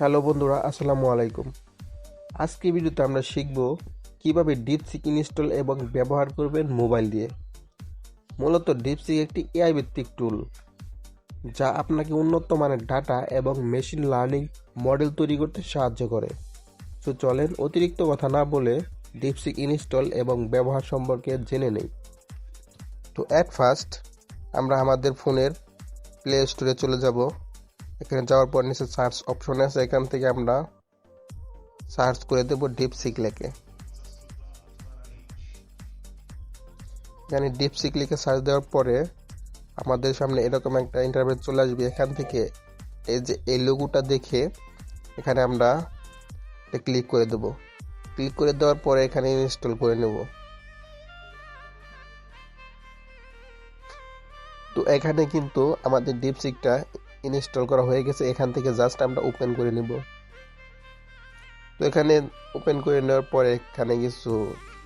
Hello বন্ধুরা, আসসালামু আলাইকুম। আজকে ভিডিওতে আমরা শিখব কীভাবে ডিপসিক ইনস্টল এবং ব্যবহার করবেন মোবাইল দিয়ে। মূলত ডিপসিক একটি এআই ভিত্তিক টুল যা আপনাকে উন্নত মানের ডাটা এবং মেশিন লার্নিং মডেল তৈরি করতে সাহায্য করে। তো চলেন অতিরিক্ত কথা না বলে ডিপসিক ইনস্টল এবং ব্যবহার সম্পর্কে জেনে নেই। তো অ্যাট ফার্স্ট আমরা আমাদের ফোনের প্লে স্টোরে চলে যাব। এখানে যাওয়ার পর নিচে সার্চ অপশন আছে, এখান থেকে আমরা সার্চ করে দেব ডিপসিক লেখে। এখানে ডিপসিক লিখে সার্চ দেওয়ার পরে আমাদের সামনে এরকম একটা ইন্টারভিউ চলে আসবে, এখান থেকে এই যে এই লোগোটা দেখে এখানে আমরা ক্লিক করে দেব। ক্লিক করে দেওয়ার পরে এখানে ইনস্টল করে নেব। তো এখানে কিন্তু আমাদের ডিপসিকটা ইনস্টল করা হয়ে গেছে, এখান থেকে জাস্ট আমরা ওপেন করে নিব। তো এখানে ওপেন করে নেওয়ার পরে এখানে কিছু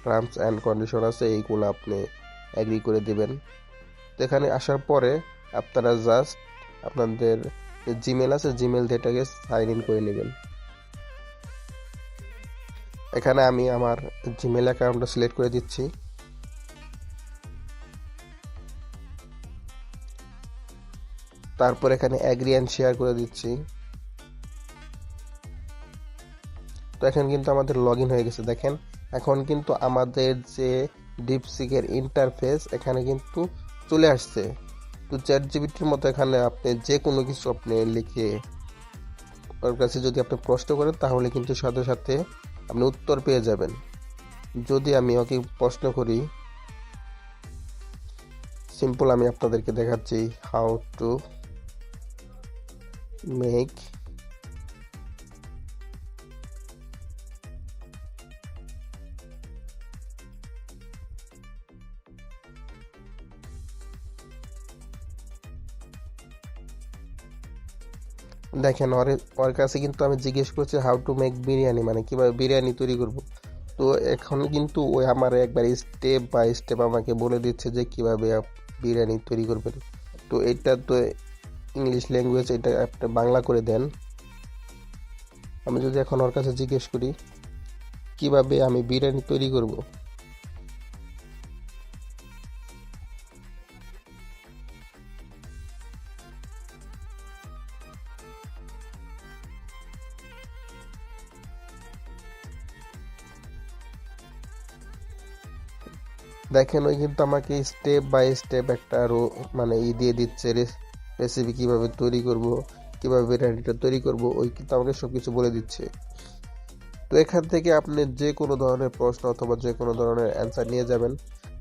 টার্মস অ্যান্ড কন্ডিশন আছে, এইগুলো আপনি অ্যাগ্রি করে দিবেন। তো এখানে আসার পরে আপনারা জাস্ট আপনাদের জিমেল আছে জিমেল ডেটাকে সাইন ইন করে নেবেন। এখানে আমি আমার জিমেল অ্যাকাউন্টটা সিলেক্ট করে দিচ্ছি। তারপর এখানে অ্যাগ্রি অ্যান্ড শেয়ার করে দিচ্ছি। তো এখন কিন্তু আমাদের লগ হয়ে গেছে, দেখেন। এখন কিন্তু আমাদের যে ডিপসিকের ইন্টারফেস এখানে কিন্তু চলে আসছে। তো চ্যাট জিবিটির মতো এখানে আপনি যে কোনো কিছু আপনি লিখে ওর কাছে যদি আপনি প্রশ্ন করেন, তাহলে কিন্তু সাথে সাথে আপনি উত্তর পেয়ে যাবেন। যদি আমি ওকে প্রশ্ন করি সিম্পল আমি আপনাদেরকে দেখাচ্ছি হাউ টু মেক দেখেন, ওর ওর কাছে কিন্তু আমি জিজ্ঞেস করছি হাউ টু মেক বিরিয়ানি মানে কীভাবে বিরিয়ানি তৈরি করব। তো এখন কিন্তু ওই আমার একবার স্টেপ বাই স্টেপ আমাকে বলে দিচ্ছে যে কীভাবে বিরিয়ানি তৈরি করবেন। তো এটা তো ইংলিশ ল্যাঙ্গুয়েজ এটা একটা বাংলা করে দেন। আমি যদি এখন ওর কাছে জিজ্ঞেস করি, কীভাবে আমি বিরিয়ানি তৈরি করব? দেখেন ওই কিন্তু আমাকে স্টেপ বাই স্টেপ একটা মানে ই দিয়ে দিচ্ছে রেসিপি কীভাবে তৈরি করব, কীভাবে বিরিয়ানিটা তৈরি করব, ওই কিন্তু আমাকে সব কিছু বলে দিচ্ছে। তো এখান থেকে আপনি যে কোনো ধরনের প্রশ্ন অথবা যে কোনো ধরনের অ্যান্সার নিয়ে যাবেন।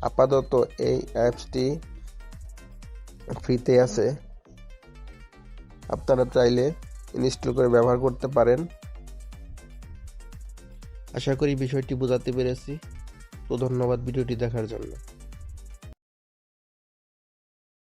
আপাতত এই অ্যাপসটি ফ্রিতে আছে। আপনারা চাইলে ইনস্টল করে ব্যবহার করতে পারেন। আশা করি বিষয়টি বোঝাতে পেরেছি। তো ধন্যবাদ ভিডিওটি দেখার জন্য।